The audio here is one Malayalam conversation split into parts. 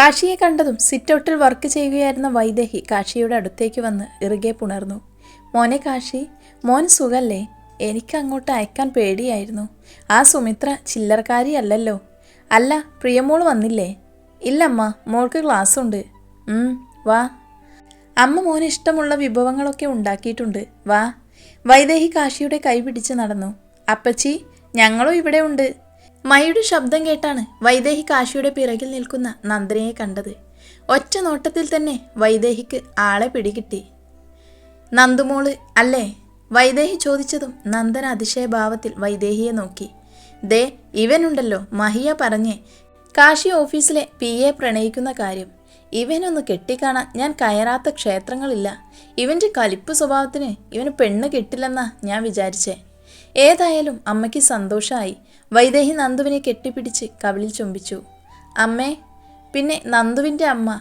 കാശിയെ കണ്ടതും സിറ്റൗട്ടിൽ വർക്ക് ചെയ്യുകയായിരുന്ന വൈദേഹി കാശിയുടെ അടുത്തേക്ക് വന്ന് ഇറുകെ പുണർന്നു. മോനെ കാശി മോൻ സുഖല്ലേ? എനിക്ക് അങ്ങോട്ട് അയക്കാൻ പേടിയായിരുന്നു. ആ സുമിത്ര ചില്ലറക്കാരി അല്ലല്ലോ. അല്ല പ്രിയമോൾ വന്നില്ലേ? ഇല്ലമ്മ മോൾക്ക് ക്ലാസ് ഉണ്ട് വാ. അമ്മ മോന് ഇഷ്ടമുള്ള വിഭവങ്ങളൊക്കെ ഉണ്ടാക്കിയിട്ടുണ്ട്. വാ. വൈദേഹി കാശിയുടെ കൈ പിടിച്ച് നടന്നു. അപ്പച്ചി ഞങ്ങളും ഇവിടെ ഉണ്ട്. മയുടെ ശബ്ദം കേട്ടാണ് വൈദേഹി കാശിയുടെ പിറകിൽ നിൽക്കുന്ന നന്ദനയെ കണ്ടത്. ഒറ്റ നോട്ടത്തിൽ തന്നെ വൈദേഹിക്ക് ആളെ പിടികിട്ടി. നന്ദുമോൾ അല്ലേ? വൈദേഹി ചോദിച്ചതും നന്ദൻ അതിശയഭാവത്തിൽ വൈദേഹിയെ നോക്കി. ദേ ഇവനുണ്ടല്ലോ മഹിയ പറഞ്ഞേ കാശി ഓഫീസിലെ പി എ പ്രണയിക്കുന്ന കാര്യം. ഇവനൊന്ന് കെട്ടിക്കാണാൻ ഞാൻ കയറാത്ത ക്ഷേത്രങ്ങളില്ല. ഇവന്റെ കലിപ്പ് സ്വഭാവത്തിന് ഇവന് പെണ്ണ് കിട്ടില്ലെന്നാ ഞാൻ വിചാരിച്ചേ. ഏതായാലും അമ്മയ്ക്ക് സന്തോഷമായി വൈദേഹി നന്ദുവിനെ കെട്ടിപ്പിടിച്ച് കവിളിൽ ചുംബിച്ചു അമ്മേ പിന്നെ നന്ദുവിന്റെ അമ്മ?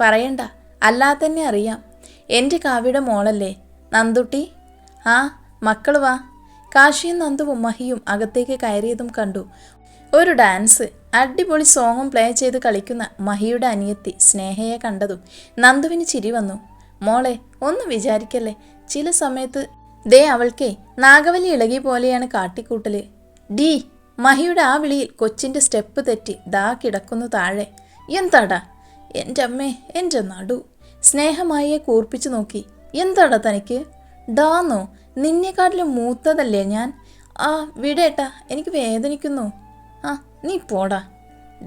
പറയണ്ട. അല്ലാതെ തന്നെ അറിയാം. എന്റെ കാവ്യയുടെ മോളല്ലേ? നന്ദുട്ടി? ആ മക്കൾ വാ. കാശിയും നന്ദുവും മഹിയും അകത്തേക്ക് കയറിയതും കണ്ടു. ഒരു ഡാൻസ് അടിപൊളി സോങ്ങും പ്ലേ ചെയ്ത് കളിക്കുന്ന മഹിയുടെ അനിയത്തി സ്നേഹയെ കണ്ടതും നന്ദുവിന് ചിരി വന്നു. മോളെ ഒന്ന് വിചാരിക്കല്ലേ? ചില സമയത്ത് ദേ അവൾക്കേ നാഗവലി ഇളകി പോലെയാണ് കാട്ടിക്കൂട്ടൽ. ഡീ മഹിയുടെ ആ വിളിയിൽ കൊച്ചിന്റെ സ്റ്റെപ്പ് തെറ്റി ദാ കിടക്കുന്നു താഴെ. എന്താടാ? എന്റെ അമ്മേ എന്റെ നടു. സ്നേഹമായിയെ കൂർപ്പിച്ചു നോക്കി. എന്താടാ തനിക്ക്? ഡാന്നോ നിന്നെക്കാട്ടിലും മൂത്തതല്ലേ ഞാൻ? ആ വിടേട്ടാ എനിക്ക് വേദനിക്കുന്നു. ആ നീ പോടാ.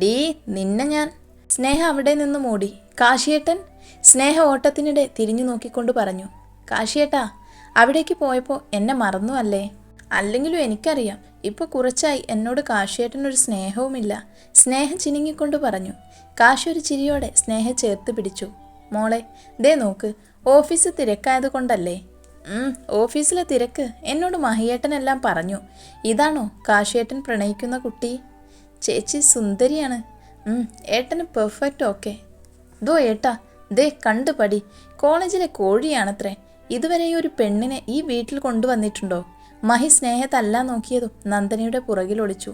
ഡീ നിന്നെ ഞാൻ. സ്നേഹ അവിടെ നിന്ന് മൂടി. കാശിയേട്ടൻ സ്നേഹ ഓട്ടത്തിനിടെ തിരിഞ്ഞു നോക്കിക്കൊണ്ട് പറഞ്ഞു. കാശിയേട്ടാ അവിടേക്ക് പോയപ്പോൾ എന്നെ മറന്നു അല്ലേ അല്ലെങ്കിലും എനിക്കറിയാം. ഇപ്പോൾ കുറച്ചായി എന്നോട് കാശിയേട്ടനൊരു സ്നേഹവുമില്ല. സ്നേഹം ചിനുങ്ങിക്കൊണ്ട് പറഞ്ഞു. കാശി ഒരു ചിരിയോടെ സ്നേഹ ചേർത്ത് പിടിച്ചു. മോളെ ദേ നോക്ക് ഓഫീസ് തിരക്കായത് കൊണ്ടല്ലേ ഓഫീസിലെ തിരക്ക് എന്നോട് മഹിയേട്ടനെല്ലാം പറഞ്ഞു. ഇതാണോ കാശിയേട്ടൻ പ്രണയിക്കുന്ന കുട്ടി? ചേച്ചി സുന്ദരിയാണ്. ഏട്ടന് പെർഫെക്റ്റ് ഓക്കെ. ദോ ഏട്ടാ ദേ കണ്ടുപടി. കോളേജിലെ കോഴിയാണത്രേ. ഇതുവരെ ഒരു പെണ്ണിനെ ഈ വീട്ടിൽ കൊണ്ടുവന്നിട്ടുണ്ടോ? മഹി സ്നേഹത്തല്ല നോക്കിയതും നന്ദനയുടെ പുറകിൽ ഒളിച്ചു.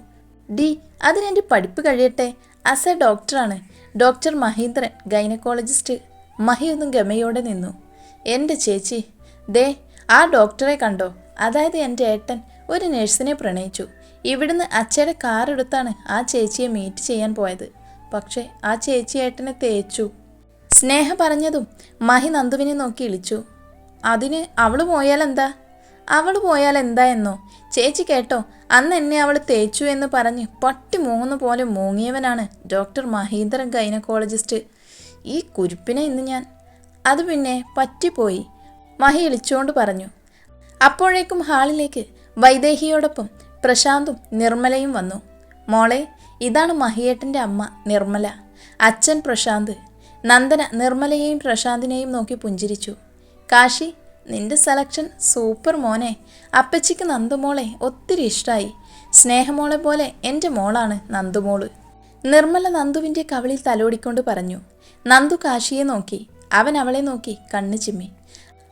ഡി അതിനെന്റെ പഠിപ്പ് കഴിയട്ടെ. അസ ഡോക്ടറാണ്. Doctor Mahindran gynaecologist. മഹി ഒന്നും ഗമയോടെ നിന്നു. എന്റെ ചേച്ചി ദേ ആ ഡോക്ടറെ കണ്ടോ? അതായത് എന്റെ ഏട്ടൻ ഒരു നഴ്സിനെ പ്രണയിച്ചു. ഇവിടുന്ന് അച്ഛയുടെ കാറെടുത്താണ് ആ ചേച്ചിയെ മീറ്റ് ചെയ്യാൻ പോയത്. പക്ഷേ ആ ചേച്ചി ഏട്ടനെ തേച്ചു. സ്നേഹ പറഞ്ഞതും മഹി നന്ദുവിനെ നോക്കി ഇളിച്ചു. അതിന് അവൾ പോയാൽ എന്താ അവൾ പോയാൽ എന്തായെന്നോ ചേച്ചി കേട്ടോ അന്ന് എന്നെ അവൾ തേച്ചു എന്ന് പറഞ്ഞ് പട്ടി മൂങ്ങുന്ന പോലെ മൂങ്ങിയവനാണ് ഡോക്ടർ മഹീന്ദ്രൻ ഗൈനക്കോളജിസ്റ്റ്. ഈ കുരുപ്പിനെ ഇന്ന് ഞാൻ. അത് പിന്നെ പറ്റിപ്പോയി. മഹി ഇളിച്ചുകൊണ്ട് പറഞ്ഞു. അപ്പോഴേക്കും ഹാളിലേക്ക് വൈദേഹിയോടൊപ്പം പ്രശാന്തും നിർമ്മലയും വന്നു. മോളെ ഇതാണ് മഹിയേട്ടന്റെ അമ്മ നിർമ്മല. അച്ഛൻ പ്രശാന്ത്. നന്ദന നിർമ്മലയെയും പ്രശാന്തിനെയും നോക്കി പുഞ്ചിരിച്ചു. കാശി നിന്റെ സെലക്ഷൻ സൂപ്പർ മോനെ. അപ്പച്ചിക്ക് നന്ദുമോളെ ഒത്തിരി ഇഷ്ടമായി സ്നേഹമോളെ പോലെ എന്റെ മോളാണ് നന്ദുമോൾ. നിർമ്മല നന്ദുവിന്റെ കവിളിൽ തലോടിക്കൊണ്ട് പറഞ്ഞു നന്ദു കാശിയെ നോക്കി അവൻ അവളെ നോക്കി കണ്ണു ചിമ്മി.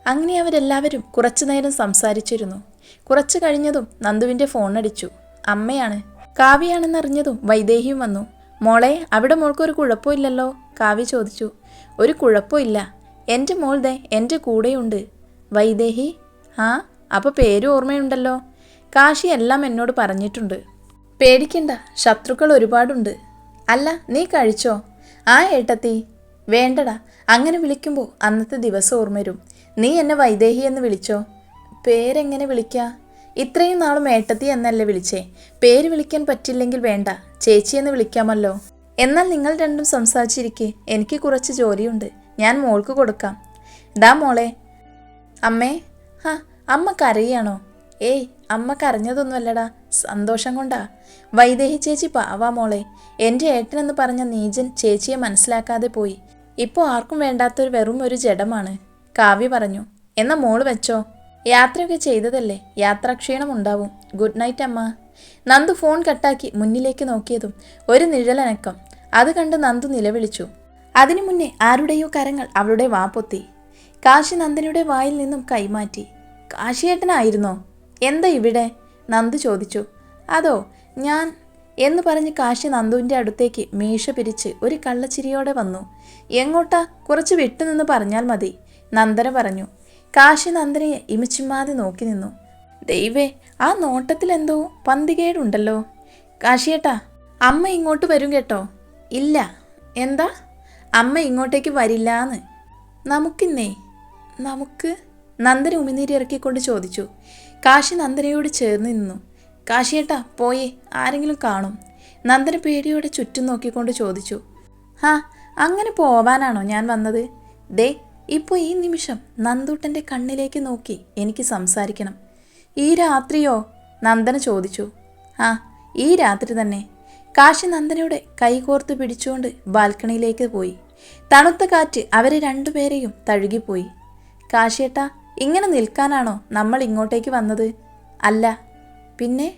അങ്ങനെ അവരെല്ലാവരും കുറച്ചു നേരം സംസാരിച്ചിരുന്നു. കുറച്ചു കഴിഞ്ഞതും നന്ദുവിന്റെ ഫോൺ അടിച്ചു അമ്മയാണ്. കാവ്യാണെന്നറിഞ്ഞതും വൈദേഹിയും വന്നു മോളെ അവിടെ മോൾക്കൊരു കുഴപ്പമില്ലല്ലോ? കാവ്യ ചോദിച്ചു ഒരു കുഴപ്പമില്ല. എന്റെ ദേ എന്റെ കൂടെയുണ്ട്. വൈദേഹി. ആ അപ്പോൾ പേര് ഓർമ്മയുണ്ടല്ലോ. കാശി എല്ലാം എന്നോട് പറഞ്ഞിട്ടുണ്ട്. പേടിക്കണ്ട ശത്രുക്കൾ ഒരുപാടുണ്ട്. അല്ല നീ കഴിച്ചോ? ആ ഏട്ടത്തി. വേണ്ടടാ അങ്ങനെ വിളിക്കുമ്പോൾ അന്നത്തെ ദിവസം ഓർമ്മ വരും. നീ എന്നെ വൈദേഹി എന്ന് വിളിച്ചോ? പേരെങ്ങനെ വിളിക്ക? ഇത്രയും നാളും ഏട്ടത്തി എന്നല്ലേ വിളിച്ചേ. പേര് വിളിക്കാൻ പറ്റില്ലെങ്കിൽ വേണ്ട ചേച്ചി എന്ന് വിളിക്കാമല്ലോ. എന്നാൽ നിങ്ങൾ രണ്ടും സംസാരിച്ചിരിക്കെ എനിക്ക് കുറച്ച് ജോലിയുണ്ട് ഞാൻ മോൾക്ക് കൊടുക്കാം. ദാ മോളെ അമ്മേ ഹാ അമ്മ കരയാണോ ഏയ് അമ്മ കരഞ്ഞതൊന്നുമല്ലടാ സന്തോഷം കൊണ്ടാ. വൈദേഹി ചേച്ചി പാവാ മോളെ എന്റെ ഏട്ടനെന്ന് പറഞ്ഞ നീജൻ ചേച്ചിയെ മനസ്സിലാക്കാതെ പോയി. ഇപ്പോൾ ആർക്കും വേണ്ടാത്തൊരു വെറും ഒരു ജഡമാണ് കാവ്യ പറഞ്ഞു. എന്നാ മോൾ വെച്ചോ. യാത്രയൊക്കെ ചെയ്തതല്ലേ യാത്രാക്ഷീണം ഉണ്ടാവും. ഗുഡ് നൈറ്റ് അമ്മ. നന്ദു ഫോൺ കട്ടാക്കി മുന്നിലേക്ക് നോക്കിയതും ഒരു നിഴലനക്കം. അത് കണ്ട് നന്ദു നിലവിളിച്ചു. അതിനു മുന്നേ ആരുടെയോ കരങ്ങൾ അവളുടെ വാ പൊത്തി. കാശി നന്ദനിയുടെ വായിൽ നിന്നും കൈമാറ്റി. കാശിയേട്ടനായിരുന്നോ? എന്താ ഇവിടെ? നന്ദ് ചോദിച്ചു. അതോ ഞാൻ എന്ന് പറഞ്ഞ് കാശി നന്ദുവിന്റെ അടുത്തേക്ക് മീശ പിരിച്ച് ഒരു കള്ളച്ചിരിയോടെ വന്നു. എങ്ങോട്ടാ? കുറച്ച് വിട്ടുനിന്ന് പറഞ്ഞാൽ മതി നന്ദന പറഞ്ഞു. കാശി നന്ദനയെ ഇമിച്ചുമാതി നോക്കി നിന്നു. ദൈവേ ആ നോട്ടത്തിൽ എന്തോ പന്തികേടുണ്ടല്ലോ. കാശിയേട്ടാ അമ്മ ഇങ്ങോട്ട് വരും കേട്ടോ. ഇല്ല. എന്താ? അമ്മ ഇങ്ങോട്ടേക്ക് വരില്ലാന്ന്. നമുക്കിന്നേ നമുക്ക് നന്ദന ഉമിനീര് ഇറക്കിക്കൊണ്ട് ചോദിച്ചു. കാശി നന്ദനയോട് ചേർന്ന് നിന്നു. കാശിയേട്ടാ പോയേ ആരെങ്കിലും കാണും. നന്ദന പേടിയോടെ ചുറ്റും നോക്കിക്കൊണ്ട് ചോദിച്ചു. ഹാ അങ്ങനെ പോവാനാണോ ഞാൻ വന്നത്? ദേ ഇപ്പോൾ ഈ നിമിഷം നന്ദൂട്ടന്റെ കണ്ണിലേക്ക് നോക്കി എനിക്ക് സംസാരിക്കണം. ഈ രാത്രിയോ? നന്ദന ചോദിച്ചു. ആ ഈ രാത്രി തന്നെ. കാശി നന്ദനയുടെ കൈകോർത്ത് പിടിച്ചുകൊണ്ട് ബാൽക്കണിയിലേക്ക് പോയി. തണുത്ത കാറ്റ് അവരെ രണ്ടുപേരെയും തഴുകിപ്പോയി. കാശിയേട്ടാ ഇങ്ങനെ നിൽക്കാനാണോ നമ്മൾ ഇങ്ങോട്ടേക്ക് വന്നത്? അല്ല. പിന്നെ?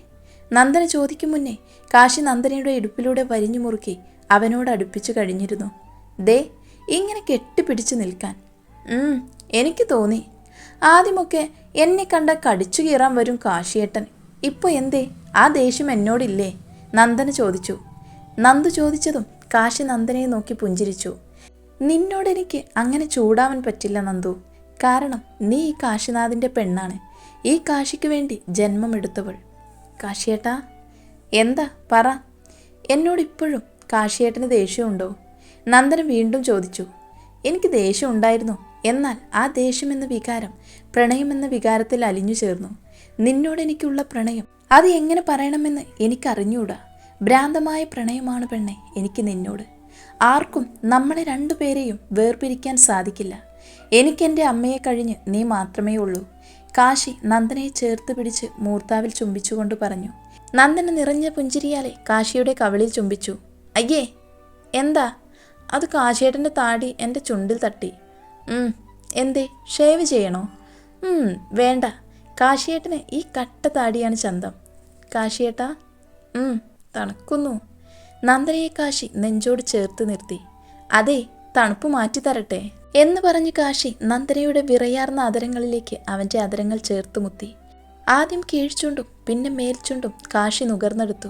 നന്ദന ചോദിക്കും മുന്നേ കാശി നന്ദനയുടെ ഇടുപ്പിലൂടെ വരിഞ്ഞു മുറുക്കി അവനോട് അടുപ്പിച്ചു കഴിഞ്ഞിരുന്നു. ദേ ഇങ്ങനെ കെട്ടിപ്പിടിച്ചു നിൽക്കാൻ. എനിക്ക് തോന്നി. ആദ്യമൊക്കെ എന്നെ കണ്ട കടിച്ചു കീറാൻ വരും കാശിയേട്ടൻ. ഇപ്പോൾ എന്തേ? ആ ദേഷ്യം എന്നോടില്ലേ? നന്ദന ചോദിച്ചു. നന്ദു ചോദിച്ചതും കാശി നന്ദനയെ നോക്കി പുഞ്ചിരിച്ചു. നിന്നോടെനിക്ക് അങ്ങനെ ചൂടാവാൻ പറ്റില്ല നന്ദു. കാരണം നീ ഈ കാശിനാഥിന്റെ പെണ്ണാണ്. ഈ കാശിക്ക് വേണ്ടി ജന്മമെടുത്തവൾ കാശിയേട്ടാ എന്താ പറ. എന്നോട് ഇപ്പോഴും കാശിയേട്ടന് ദേഷ്യമുണ്ടോ? നന്ദനം വീണ്ടും ചോദിച്ചു. എനിക്ക് ദേഷ്യം ഉണ്ടായിരുന്നു എന്നാൽ ആ ദേഷ്യമെന്ന വികാരം പ്രണയമെന്ന വികാരത്തിൽ അലിഞ്ഞു ചേർന്നു. നിന്നോട് എനിക്കുള്ള പ്രണയം അത് എങ്ങനെ പറയണമെന്ന് എനിക്കറിഞ്ഞൂടാ. ഭ്രാന്തമായ പ്രണയമാണ് പെണ്ണെ എനിക്ക് നിന്നോട്. ആർക്കും നമ്മളെ രണ്ടുപേരെയും വേർപിരിക്കാൻ സാധിക്കില്ല. എനിക്കെന്റെ അമ്മയെ കഴിഞ്ഞ് നീ മാത്രമേ ഉള്ളൂ. കാശി നന്ദനെ ചേർത്ത് പിടിച്ച് മൂർത്താവിൽ ചുംബിച്ചുകൊണ്ട് പറഞ്ഞു. നന്ദന നിറഞ്ഞ പുഞ്ചിരിയാലെ കാശിയുടെ കവിളിൽ ചുംബിച്ചു. അയ്യേ എന്താ? അത് കാശിയേട്ടന്റെ താടി എന്റെ ചുണ്ടിൽ തട്ടി. എന്തേ? ഷേവ് ചെയ്യണോ? വേണ്ട. കാശിയേട്ടന് ഈ കട്ട താടിയാണ് ചന്തം. കാശിയേട്ടാ? തണുക്കുന്നു. നന്ദനയെ കാശി നെഞ്ചോട് ചേർത്ത് നിർത്തി. അതെ തണുപ്പ് മാറ്റി തരട്ടെ എന്ന് പറഞ്ഞ് കാശി നന്ദനയുടെ വിറയാർന്ന അതരങ്ങളിലേക്ക് അവന്റെ അതരങ്ങൾ ചേർത്തുമുത്തി ആദ്യം കീഴ്ച്ചുണ്ടും പിന്നെ മേൽച്ചുണ്ടും കാശി നുകർന്നെടുത്തു.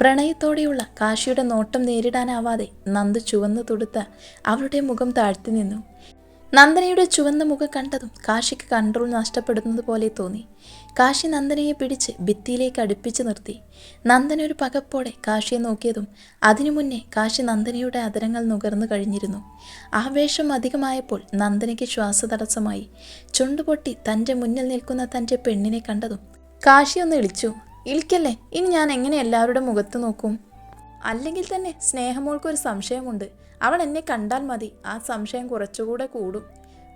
പ്രണയത്തോടെയുള്ള കാശിയുടെ നോട്ടം നേരിടാനാവാതെ നന്ദ് ചുവന്നു തൊടുത്ത അവളുടെ മുഖം താഴ്ത്തി നിന്നു. നന്ദനയുടെ ചുവന്ന മുഖം കണ്ടതും കാശിക്ക് കൺട്രോൾ നഷ്ടപ്പെടുന്നത് പോലെ തോന്നി. കാശി നന്ദനയെ പിടിച്ച് ഭിത്തിയിലേക്ക് അടുപ്പിച്ച് നിർത്തി. നന്ദന ഒരു പകപ്പോടെ കാശിയെ നോക്കിയതും അതിനു മുന്നേ കാശി നന്ദനയുടെ അതരങ്ങൾ നുകർന്നു കഴിഞ്ഞിരുന്നു. ആവേശം അധികമായപ്പോൾ നന്ദനയ്ക്ക് ശ്വാസതടസ്സമായി. ചുണ്ടുപൊട്ടി തന്റെ മുന്നിൽ നിൽക്കുന്ന തന്റെ പെണ്ണിനെ കണ്ടതും കാശി ഒന്ന് ഇളിച്ചു ഇളിക്കല്ലേ ഇനി ഞാൻ എങ്ങനെ എല്ലാവരുടെ മുഖത്ത് നോക്കും? അല്ലെങ്കിൽ തന്നെ സ്നേഹമോൾക്കൊരു സംശയമുണ്ട്. അവൾ എന്നെ കണ്ടാൽ മതി. ആ സംശയം കുറച്ചുകൂടെ കൂടും.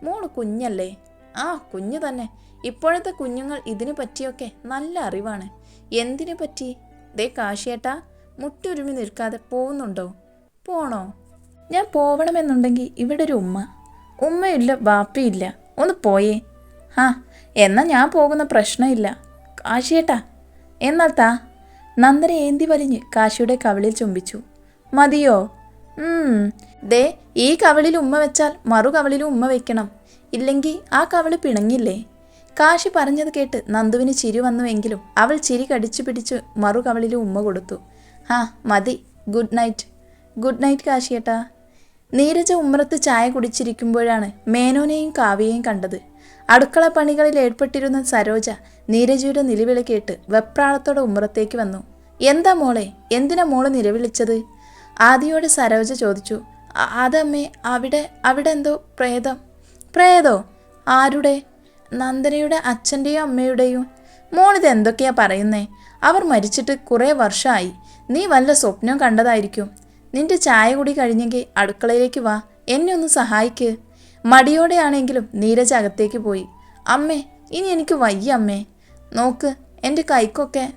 മോൾ കുഞ്ഞല്ലേ? ആ കുഞ്ഞു തന്നെ. ഇപ്പോഴത്തെ കുഞ്ഞുങ്ങൾ ഇതിനു പറ്റിയൊക്കെ നല്ല അറിവാണ്. എന്തിനു പറ്റി? ദേ കാശിയേട്ടാ മുട്ടുരുമി നിൽക്കാതെ പോകുന്നുണ്ടോ? പോണോ? ഞാൻ പോവണമെന്നുണ്ടെങ്കിൽ ഇവിടെ ഒരു ഉമ്മ. ഉമ്മയില്ല ബാപ്പയില്ല ഒന്ന് പോയേ. ആ എന്നാൽ ഞാൻ പോകുന്ന പ്രശ്നമില്ല. കാശിയേട്ടാ എന്നാൽ താ. നന്ദന ഏന്തി വലിഞ്ഞ് കാശിയുടെ കവിളിൽ ചുംബിച്ചു. മതിയോ? ദേ ഈ കവിളിൽ ഉമ്മ വെച്ചാൽ മറു കവിളിലും ഉമ്മ വെക്കണം. ഇല്ലെങ്കിൽ ആ കവിൾ പിണങ്ങില്ലേ? കാശി പറഞ്ഞത് കേട്ട് നന്ദുവിന് ചിരി വന്നുവെങ്കിലും അവൾ ചിരി കടിച്ചു പിടിച്ച് മറുകവളിൽ ഉമ്മ കൊടുത്തു. ആ മതി. Good night. ഗുഡ് നൈറ്റ് കാശിയേട്ടാ. നീരജ ഉമ്മറത്ത് ചായ കുടിച്ചിരിക്കുമ്പോഴാണ് മേനോനെയും കാവ്യയെയും കണ്ടത്. അടുക്കള പണികളിൽ ഏർപ്പെട്ടിരുന്ന സരോജ നീരജയുടെ നിലവിളി കേട്ട് വെപ്രാളത്തോടെ ഉമ്മറത്തേക്ക് വന്നു. എന്താ മോളെ? എന്തിനാ മോൾ നിലവിളിച്ചത്? ആദിയോട് സരോജ ചോദിച്ചു. "അ- അതമ്മേ അവിടെ അവിടെ എന്തോ പ്രേതം. പ്രേതോ? ആരുടെ? നന്ദനയുടെ അച്ഛന്റെയും അമ്മയുടെയും? മോളിത് എന്തൊക്കെയാ പറയുന്നേ? അവർ മരിച്ചിട്ട് കുറേ വർഷമായി നീ വല്ല സ്വപ്നം കണ്ടതായിരിക്കും. നിന്റെ ചായ കൂടി കഴിഞ്ഞെങ്കിൽ അടുക്കളയിലേക്ക് വാ. എന്നെ ഒന്ന് സഹായിക്ക്. മടിയോടെയാണെങ്കിലും നീരജ് അകത്തേക്ക് പോയി. അമ്മേ ഇനി എനിക്ക് വയ്യ അമ്മേ. നോക്ക് എന്റെ കൈക്കൊക്കെ.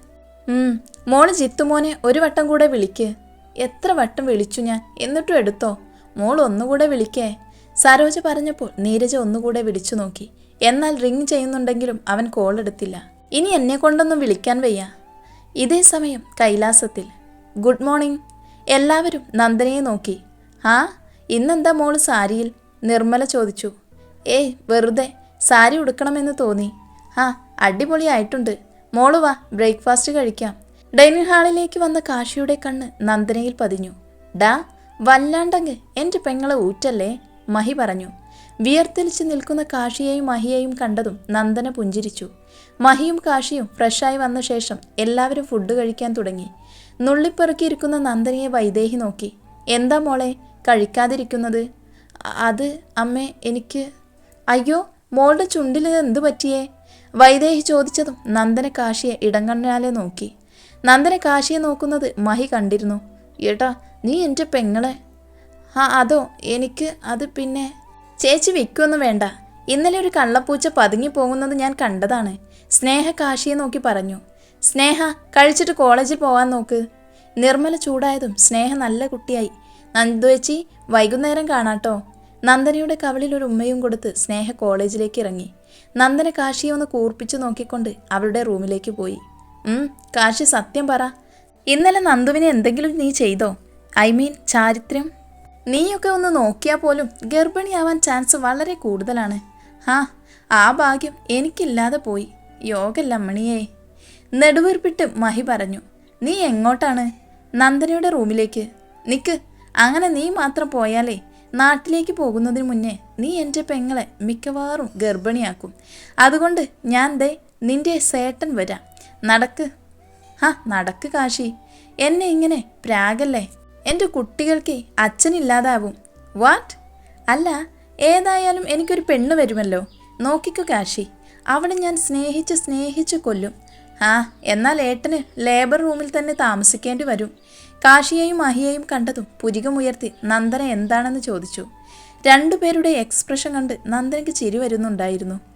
മോൾ ജിത്തുമോനെ ഒരു വട്ടം കൂടെ വിളിക്ക്. എത്ര വട്ടം വിളിച്ചു ഞാൻ? എന്നിട്ടും എടുത്തോ? മോൾ ഒന്നുകൂടെ വിളിക്കേ. സരോജ പറഞ്ഞപ്പോൾ നീരജ ഒന്നുകൂടെ വിളിച്ചു നോക്കി. എന്നാൽ റിങ് ചെയ്യുന്നുണ്ടെങ്കിലും അവൻ കോൾ എടുത്തില്ല. ഇനി എന്നെ കൊണ്ടൊന്നും വിളിക്കാൻ വയ്യ. ഇതേ സമയം കൈലാസത്തിൽ ഗുഡ് മോർണിംഗ് എല്ലാവരും നന്ദനയെ നോക്കി. ആ ഇന്നെന്താ മോൾ സാരിയിൽ? നിർമ്മല ചോദിച്ചു. ഏയ് വെറുതെ സാരി ഉടുക്കണമെന്ന് തോന്നി. ആ അടിപൊളിയായിട്ടുണ്ട് മോൾ വാ ബ്രേക്ക്ഫാസ്റ്റ് കഴിക്കാം. ഡൈനിങ് ഹാളിലേക്ക് വന്ന കാശിയുടെ കണ്ണ് നന്ദനയിൽ പതിഞ്ഞു. ഡാ വല്ലാണ്ടങ്ങ് എന്റെ പെങ്ങളെ ഊറ്റല്ലേ? മഹി പറഞ്ഞു. വിയർത്തെലിച്ച് നിൽക്കുന്ന കാഷിയെയും മഹിയെയും കണ്ടതും നന്ദന പുഞ്ചിരിച്ചു. മഹിയും കാഷിയും ഫ്രഷായി വന്ന ശേഷം എല്ലാവരും ഫുഡ് കഴിക്കാൻ തുടങ്ങി. നുള്ളിപ്പെറുക്കിയിരിക്കുന്ന നന്ദനയെ വൈദേഹി നോക്കി. എന്താ മോളെ കഴിക്കാതിരിക്കുന്നത്? "അ- അത് അമ്മേ എനിക്ക് അയ്യോ മോളുടെ ചുണ്ടിൽ എന്ത് പറ്റിയേ വൈദേഹി ചോദിച്ചതും നന്ദന കാശിയെ ഇടങ്കണ്ണാലെ നോക്കി. നന്ദന കാശിയെ നോക്കുന്നത് മഹി കണ്ടിരുന്നു. ഏട്ടാ നീ എന്റെ പെങ്ങളെ? ആ അതോ എനിക്ക് അത് പിന്നെ ചേച്ചി വിൽക്കൊന്നും വേണ്ട. ഇന്നലെ ഒരു കള്ളപ്പൂച്ച പതുങ്ങി പോകുന്നത് ഞാൻ കണ്ടതാണ്. സ്നേഹ കാശിയെ നോക്കി പറഞ്ഞു. സ്നേഹ കഴിച്ചിട്ട് കോളേജിൽ പോവാൻ നോക്ക്. നിർമ്മല ചൂടായതും സ്നേഹ നല്ല കുട്ടിയായി. നന്ദുവച്ചി വൈകുന്നേരം കാണാട്ടോ. നന്ദനയുടെ കവളിൽ ഒരു ഉമ്മയും കൊടുത്ത് സ്നേഹ കോളേജിലേക്ക് ഇറങ്ങി. നന്ദന കാശിയെ ഒന്ന് കൂർപ്പിച്ചു നോക്കിക്കൊണ്ട് അവളുടെ റൂമിലേക്ക് പോയി. കാശി സത്യം പറ. ഇന്നലെ നന്ദുവിനെ എന്തെങ്കിലും നീ ചെയ്തോ? ഐ മീൻ ചാരിത്രം? നീയൊക്കെ ഒന്ന് നോക്കിയാൽ പോലും ഗർഭിണിയാവാൻ ചാൻസ് വളരെ കൂടുതലാണ്. ആ ആ ഭാഗ്യം എനിക്കില്ലാതെ പോയി. യോഗല്ല മണിയേ. നെടുവീർപ്പിട്ട് മഹി പറഞ്ഞു. നീ എങ്ങോട്ടാണ്? നന്ദനയുടെ റൂമിലേക്ക്. നിക്ക് അങ്ങനെ നീ മാത്രം പോയാലേ നാട്ടിലേക്ക് പോകുന്നതിന് മുന്നേ നീ എന്റെ പെങ്ങളെ മിക്കവാറും ഗർഭിണിയാക്കും. അതുകൊണ്ട് ഞാൻ ദേ നിന്റെ സേട്ടൻ വരാം. നടക്ക്. ആ നടക്ക് കാശി. എന്നെ ഇങ്ങനെ പ്രാഗല്ലേ? എന്റെ കുട്ടികൾക്ക് അച്ഛനില്ലാതാവും. വാട്ട് അല്ല ഏതായാലും എനിക്കൊരു പെണ്ണ് വരുമല്ലോ. നോക്കിക്കോ കാശി. അവളെ ഞാൻ സ്നേഹിച്ച് സ്നേഹിച്ച് കൊല്ലും. ആ എന്നാൽ ഏട്ടന് ലേബർ റൂമിൽ തന്നെ താമസിക്കേണ്ടി വരും. കാശിയെയും അഹിയെയും കണ്ടതും പുരികമുയർത്തി നന്ദന എന്താണെന്ന് ചോദിച്ചു. രണ്ടുപേരുടെ എക്സ്പ്രഷൻ കണ്ട് നന്ദനയ്ക്ക് ചിരി വരുന്നുണ്ടായിരുന്നു.